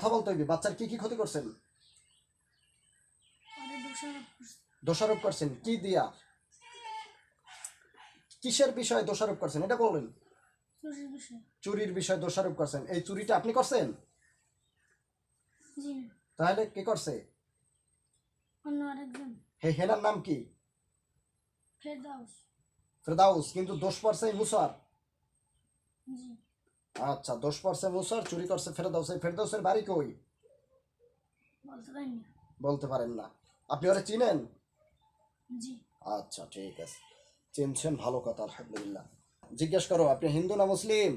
কথা বলতে হইবে। বাচ্চার কি কি ক্ষতি করছেন? দোষারোপ করছেন। কি দিয়া? কিসের বিষয়ে দোষারোপ করছেন? এটা বলেন চুরির বিষয়ে। দোষারোপ করছেন। এই চুরিটা আপনি করছেন? তাহলে কে করছে? হে হেনার নাম কি? ফেরদাউস। ফেরদাউস। কিন্তু দোষ পড়ছে মুসার। আচ্ছা দোষ পড়ছে মুসার চুরি করছে ফেরদাউস। এই ফেরদাউসের বাড়ি কই? বলতে পারেন না। আপনি ওরা চিনেন? আচ্ছা ঠিক আছে। চিনছেন ভালো কথা আলহামদুলিল্লাহ। জিজ্ঞেস করো আপনি হিন্দু না মুসলিম?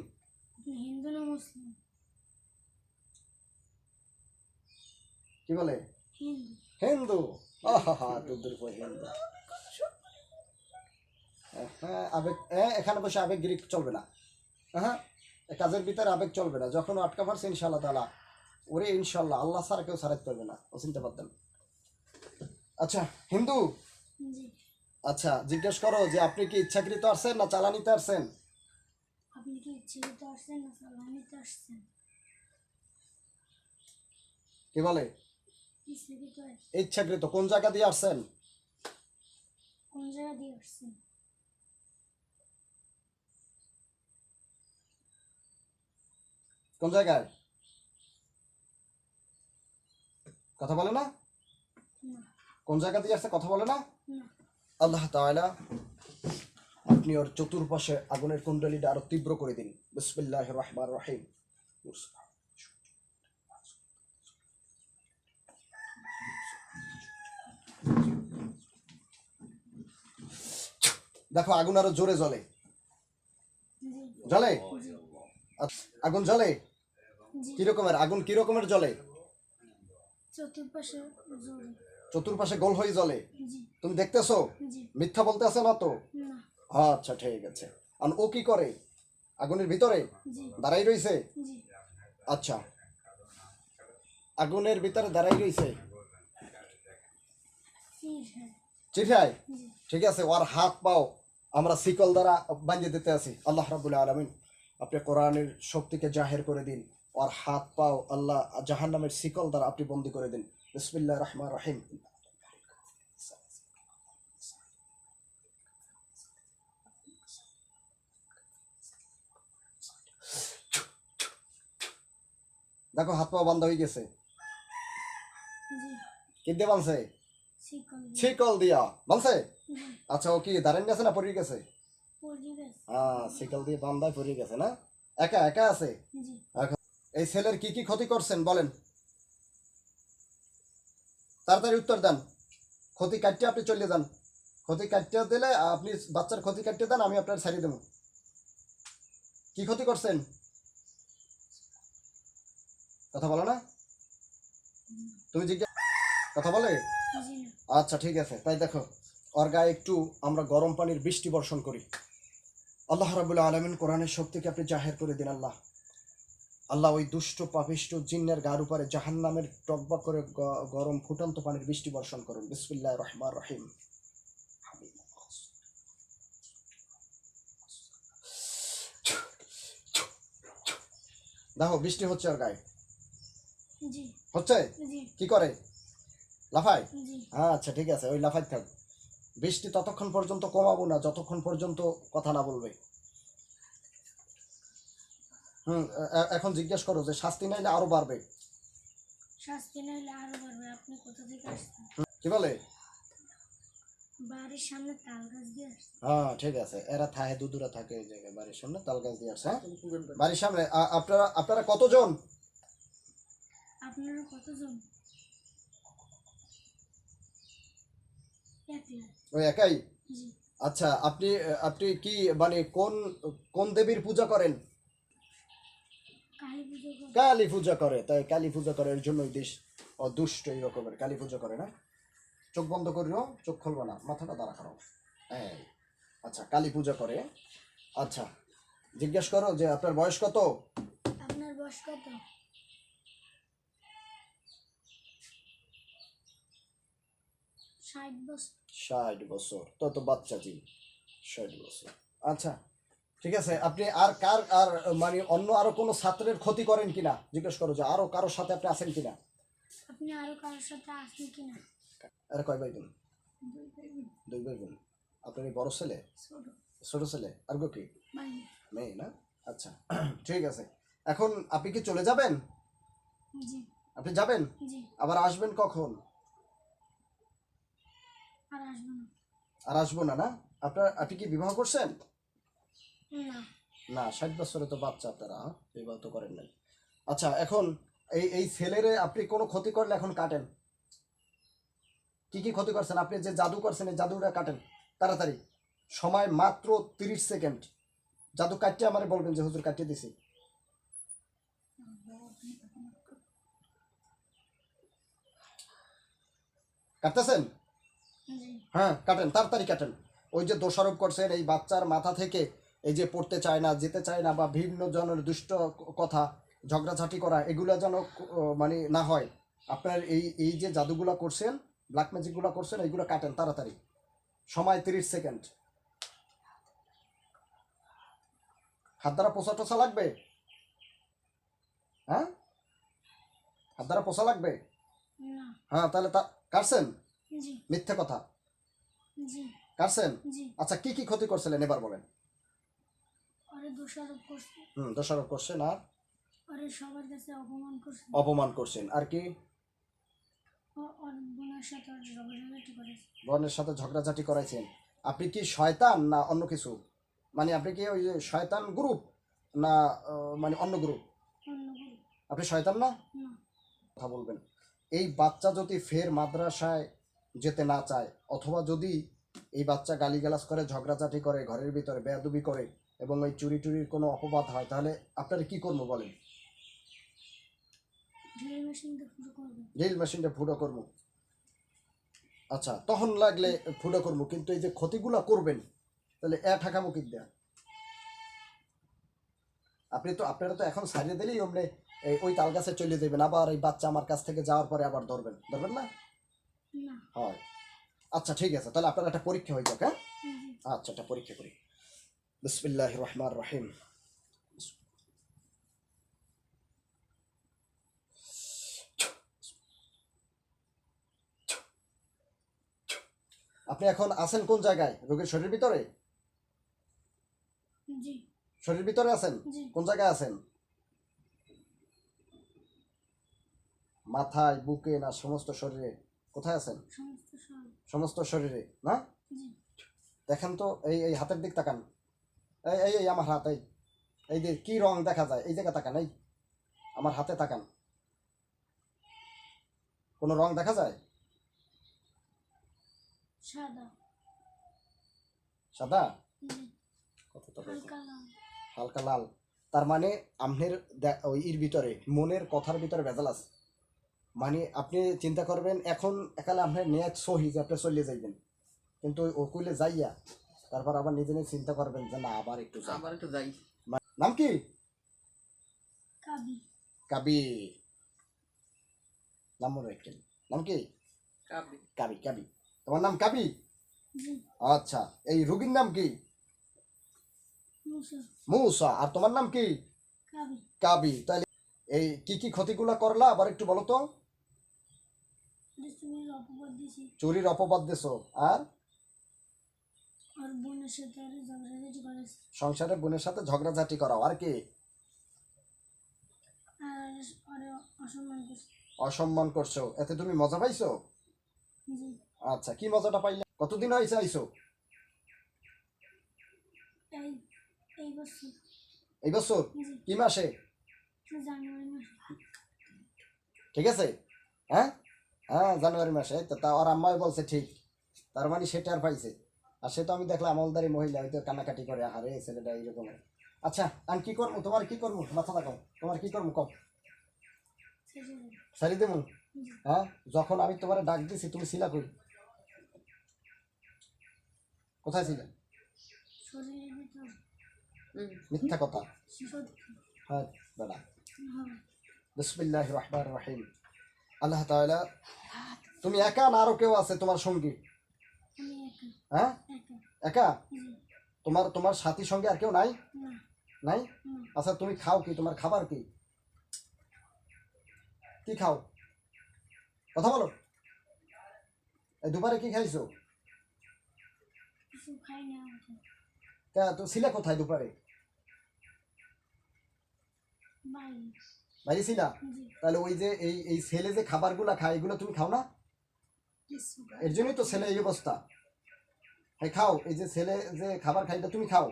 হিন্দু না মুসলিম। কি বলে? হিন্দু। হিন্দু? আহা পর হিন্দু? হ্যাঁ আবেগ হ্যাঁ এখানে বসে আবেগ গ্রিক চলবে না। হ্যাঁ কাজের ভিতরে আবেগ চলবে না। যখন আটকা পারছে ইনশাল্লাহ তালা ওরে ইনশাল্লাহ আল্লাহ ছাড়া কেউ সারাতে পারবে না। ও চিনতে পারতেন। আচ্ছা হিন্দু? আচ্ছা জিজ্ঞেস করো যে আপনি কি ইচ্ছাকৃত আসছেন না চালানিতে আসছেন আপনি কি ইচ্ছাকৃত আসছেন না সালামিতে আসছেন কি বলে? ইচ্ছাকৃত আস- ইচ্ছাকৃত কোন জায়গা দিয়ে আসছেন? কোন জায়গা দিয়ে আসছেন? কোন জায়গায়? কথা বলে না? কোন জায়গা দিয়ে আসছে কথা বলে না? আল্লাহ তাআলা আপনি ওর চতুর্পাশে আগুনের কুণ্ডলীটা আরও তীব্র করে দিন। বিসমিল্লাহ রহমান রহিম। দেখো আগুন আরও জোরে জ্বলে। জ্বলে? আচ্ছা, আগুন জ্বলে? কি রকমের? আগুন কি রকমের জ্বলে? চতুর্পাশে চতুর্পাশে গোল হয়ে জ্বলে? তুমি দেখতেছো? মিথ্যা বলতে আছে না তো? আচ্ছা ঠিক আছে। আর ও কি করে? আগুনের ভিতরে? দাঁড়াই রইছে? আচ্ছা। আগুনের ভিতরে দাঁড়াই রইছে? হ্যাঁ। চিঠাই ঠিক আছে ওর হাত পাও। আমরা শিকল দ্বারা বাঁধিয়ে দিতে আছি। আল্লাহ রাবুল আলমিন আপনি কোরআনের শক্তিকে জাহের করে দিন। ওর হাত পাও আল্লাহ জাহান নামের শিকল দ্বারা আপনি বন্দি করে দিন। বিসমিল্লাহ রহমান রহিম। দেখো হাত পা বন্ধ হয়ে গেছে। জি। কি দিয়ে বানছে? শিকল দিয়া। বানছে? আচ্ছা ও কি দাঁড়ান গেছে না পড়ে গেছে? হ্যাঁ শিকল দিয়ে বান্দায় পড়ে গেছে না? একা একা আছে? এই ছেলের কি কি ক্ষতি করছেন বলেন। তাড়াতাড়ি উত্তর দেন। ক্ষতি কাটতে আপনি চলে যান। ক্ষতি কাটতে দিলে আপনি বাচ্চার ক্ষতি কাটতে দেন আমি আপনার ছাড়িয়ে দেবো। কি ক্ষতি করছেন? কথা বলো না। তুমি জিজ্ঞাসা কথা বলে? আচ্ছা ঠিক আছে। তাই দেখো ওর গায়ে একটু আমরা গরম পানির বৃষ্টি বর্ষণ করি। আল্লাহ রাবুল্লাহ আলমিন কোরআনের শক্তিকে আপনি জাহের করে দিন আল্লাহ। আল্লাহ ওই দুষ্ট পাপিষ্ট জিন্নের গার উপরে জাহান নামের টকবক করে গরম ফুটন্ত পানির বৃষ্টি বর্ষণ করুন। বিসমিল্লাহ রহমান রহিম। দেখো বৃষ্টি হচ্ছে ওর গায়ে। হচ্ছে? কি করে? লাফায়? জি। আচ্ছা ঠিক আছে ওই লাফাই থাক। বৃষ্টি ততক্ষণ পর্যন্ত কমাবো না যতক্ষণ পর্যন্ত কথা না বলবে। হুম এখন জিজ্ঞেস করো যে শাস্তি নাইলে আরও বাড়বে। শাস্তি নাইলে আরও বাড়বে আপনি কোথা থেকে আসছেন? কি বলে? বাড়ির সামনে তাল গাছ দিয়ে আসছেন। হ্যাঁ ঠিক আছে। এরা থাকে দুদূরা থাকে এই জায়গায় বাড়ির সামনে তাল গাছ দিয়ে আসে হ্যাঁ? বাড়ির সামনে আপনারা আপনারা কতজন? আপনারা কতজন? ওই একাই? আচ্ছা আপনি আপনি কি মানে কোন কোন দেবীর পূজা করেন? কালী পুজো করে তাই কালী পূজা করে এর জন্যই দেশ ও দুষ্ট এই রকমের। কালী পূজা করে না? চোখ বন্ধ করিও চোখ খুলবো না মাথাটা দাঁড়া খারাপ হ্যাঁ আচ্ছা কালী পূজা করে। আচ্ছা জিজ্ঞেস করো যে আপনার বয়স কত? আপনার বয়স কত? ষাট বছর। ষাট বছর তো তো বাচ্চা জি ষাট বছর। আচ্ছা ঠিক আছে? আপনি আর কার আর মানে অন্য আরও কোনো ছাত্রের ক্ষতি করেন কিনা? জিজ্ঞেস করো যে আরও কারোর সাথে আপনি আছেন কিনা? আপনি আরও কারোর সাথে আসেন কিনা? আর কয় ভাই বোন? দুই ভাই বোন, আপনার বড় ছেলে? ছোট। ছেলে? আর গো কি? মেয়ে না? আচ্ছা ঠিক আছে। এখন আপনি কি চলে যাবেন? আপনি যাবেন? আবার আসবেন কখন? আর আসব না না? আপনার আপনি কি বিবাহ করছেন? না ষাট বছরে তো বাচ্চা আপনারা? বিবাহ তো করেন নাই। আচ্ছা এখন এই এই ছেলেরে আপনি কোনো ক্ষতি করলে এখন কাটেন? কি কি ক্ষতি করছেন? আপনি যে জাদু করছেন এই জাদুটা কাটেন তাড়াতাড়ি। সময় মাত্র তিরিশ সেকেন্ড। জাদু কাটিয়ে আমার বলবেন যে হুজুর কাটিয়ে দিছি। কাটতেছেন? হ্যাঁ কাটেন তাড়াতাড়ি কাটেন। ওই যে দোষারোপ করছেন এই বাচ্চার মাথা থেকে এই যে পড়তে চায় না যেতে চায় না বা বিভিন্ন জনের দুষ্ট কথা ঝগড়াঝাটি করা এগুলো যেন মানে না হয়। আপনার এই এই যে জাদুগুলো করছেন ব্ল্যাক ম্যাজিকগুলো করছেন এইগুলো কাটেন তাড়াতাড়ি। সময় তিরিশ সেকেন্ড। হাত দ্বারা পোষা টোষা লাগবে? হ্যাঁ? হাত দ্বারা পোষা লাগবে? হ্যাঁ তাহলে তা কাটছেন? মিথ্যে কথা? কাটছেন? আচ্ছা কি কি ক্ষতি করছিলেন এবার বলেন। হুম দোষারোপ করছেন আর? অপমান করছে। অপমান করছেন। আর কি? বোনের সাথে ঝগড়াঝাটি করাইছেন। আপনি কি শয়তান না অন্য কিছু? মানে আপনি কি ওই যে শয়তান গ্রুপ না মানে অন্য গ্রুপ আপনি শয়তান না? না। কথা বলবেন। এই বাচ্চা যদি ফের মাদ্রাসায় যেতে না চায় অথবা যদি এই বাচ্চা গালিগালাজ করে ঝগড়াঝাটি করে ঘরের ভিতরে বেয়াদুবি করে এবং ওই চুরি টুরির কোনো অপবাদ হয় তাহলে আপনারা কি করব বলেন? ড্রিল মেশিনটা ফুটো করব। আচ্ছা তখন লাগলে ফুটো করব কিন্তু এই যে ক্ষতিগুলা করবেন তাহলে এ ঠাকামো কি দেয়া আপনি তো আপনারা তো এখন সারিয়ে দিলেই অমনে এই ওই তাল গাছে চলে যাবেন আবার এই বাচ্চা আমার কাছ থেকে যাওয়ার পরে আবার ধরবেন। ধরবেন না? না। হয়। আচ্ছা ঠিক আছে তাহলে আপনার একটা পরীক্ষা হয়ে যাক হ্যাঁ? আচ্ছা একটা পরীক্ষা করি। বিসমিল্লাহ রহমান রহিম আপনি এখন আছেন কোন জায়গায়? রোগীর শরীর ভিতরে? শরীর ভিতরে আছেন? কোন জায়গায় আছেন? মাথায় বুকে না সমস্ত শরীরে? কোথায় আছেন? সমস্ত শরীরে। না? দেখেন তো এই এই হাতের দিক তাকান। এই এই এই আমার হাত এই। এই যে কি রং দেখা যায় এই জায়গা তাকান এই। আমার হাতে তাকান। কোনো রং দেখা যায়? সাদা। সাদা? হালকা লাল। তার মানে আপনার ওই ইর ভিতরে মনের কথার ভিতরে ভেজাল আছে। মানে আপনি চিন্তা করবেন এখন একালে আপনার নেয়াজ সহি যে আপনি চলে যাইবেন। কিন্তু ওকুলে যাইয়া তারপর আবার নিজে নিজে চিন্তা করবেন যে না আবার একটু যাই। আবার একটু যাই। নাম কি? কাবি কাবি নাম মনে রাখছেন নাম কি? কাবি কাবি কাবি তোমার নাম কাবি আচ্ছা এই রুগীর নাম কি? মুসা। মৌসা। আর তোমার নাম কি? কাবি কাবি তাহলে এই কি কি ক্ষতিগুলা করলা? আবার একটু বলো তো। চুরির অপবাদ দেছো আর ওর বোনের সাথে ওর ঝগড়াঝাটি করেছে সংসারে বোনের সাথে ঝগড়াঝাটি করা আর কি? অসম্মান করছ। এতে তুমি মজা পাইছো? আচ্ছা কি মজাটা পাইলে? কতদিন হয়েছে আইছো? এই বছর। কি মাসে? ঠিক আছে? হ্যাঁ? হ্যাঁ জানুয়ারি মাসে। তো তা আর আম্মাই বলছে ঠিক। তার মানে সেটা আর পাইছে। আর সে তো আমি দেখলাম আমলদারি মহিলা, হয়তো কান্নাকাটি করে, আহারে, ছেলেটা এইরকম। আচ্ছা আমি কি করব? তোমার কি করব? মাথা থাকো তোমার কি করব? কম সারি দেবো? হ্যাঁ? যখন আমি তোমার ডাক দিছি, তুমি ছিলা কই? কোথায় ছিলে শরীরের ভিতর হুম মিথ্যা কথা। হ্যাঁ হবে বিসমিল্লাহ রহমান রহিম। আল্লাহ তুমি একা না আরও কেউ আছে তোমার সঙ্গী? হ্যাঁ? একা। তোমার তোমার সাথীর সঙ্গে আর কেউ নাই? নাই? আচ্ছা তুমি খাও কি? তোমার খাবার কি? কি খাও? কথা বলো। এই দুপুরে কি খাইছো। তা তো ছিলে কোথায় দুপুরে? বাইরে। ছিলা? তাহলে ওই যে এই এই ছেলে যে খাবারগুলা খায় এগুলো তুমি খাও না? এর জন্যই তো ছেলে এই অবস্থা। হ্যাঁ খাও এই যে ছেলে যে খাবার খাইটা তুমি খাও।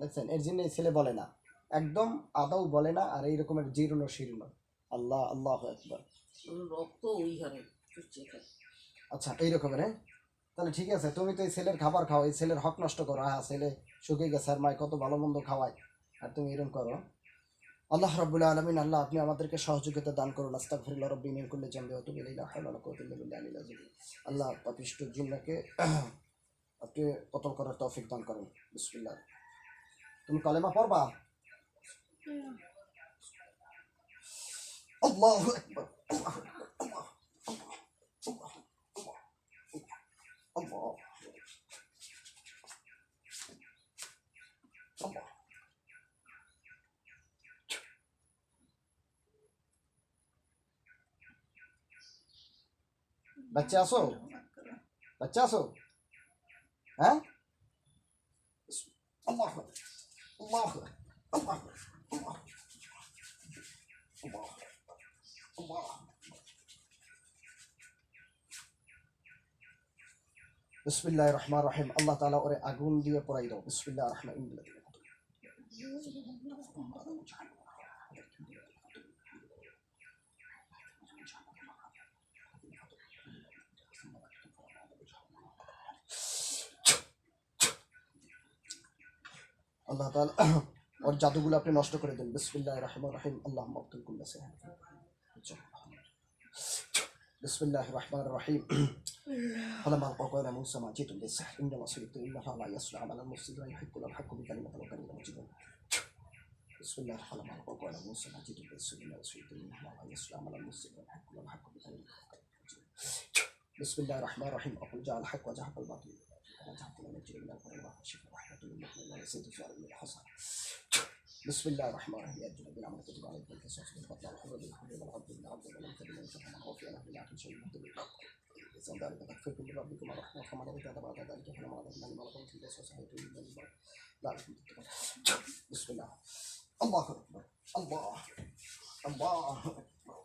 দেখছেন এর জন্য ছেলে বলে না। একদম আদৌ বলে না আর এই রকমের জীর্ণ শীর্ণ। আল্লাহ আল্লাহ একবার রক্ত ওই হারে আচ্ছা এই রকমের হ্যাঁ? তাহলে ঠিক আছে তুমি তো এই ছেলের খাবার খাও এই ছেলের হক নষ্ট করো। হ্যাঁ ছেলে শুকিয়ে গেছে আর মায় কত ভালো মন্দ খাওয়ায়। আর তুমি এরকম করো। আল্লাহ রাব্বুল আলামিন আল্লাহ আপনি আমাদেরকে সহযোগিতা দান করুন। আস্তাগফিরুল্লাহ রাব্বি মিন কুল্লি জামবি আল্লাহ পাপিষ্ট জিন্নাকে আপনি পতন করার তৌফিক দান করেন। বিসমিল্লাহ। তুমি কলেমা পড়বা। আল্লাহু আকবার আল্লাহু আকবার আল্লাহ আল্লাহ আল্লাহ বাচ্চা আসো বাচ্চা আসো হ্যাঁ আল্লাহ আল্লাহ আল্লাহ আল্লাহ আল্লাহ আল্লাহ বিসমিল্লাহ রহমান রহিম আল্লাহ তালা ওরে আগুন দিয়ে পড়াই দাও বিসমিল্লাহ রহমান আল্লাহ তালা ওর জাদুগুলো আপনি নষ্ট করে দেন বিসমিল্লাহ রহমান রহিম আল্লাহ মকতুল কুল্লা সে بسم الله الرحمن الرحيم فلما القوا قال موسى ما جئتم بالسحر انما صدقت انها لا يصلح على المفسد ويحق الحق بكلمه وكلمه مجيدا بسم الله فلما القوا قال موسى ما جئتم بالسحر انما صدقت انها لا يصلح على المفسد ويحق الحق بكلمه بسم الله الرحمن الرحيم اقول جاء الحق وزهق الباطل وجهت من الجن من القرى اللهم إحنا لا نسيت الفعل من الحصى بسم الله الرحمن الرحيم يا ربنا عمل كتب عليك القصص بالبطل الحر بالحر والعبد بالعبد ولم تبن من شرح من وفي أنا بلا كل شيء مهتم إذا ذلك تكفيكم من ربكم الرحمة فمن ارتد بعد ذلك فلما ارتد من مرض في الناس وسعيت من البر لا لكم تتقون بسم الله الله أكبر. الله الله أكبر.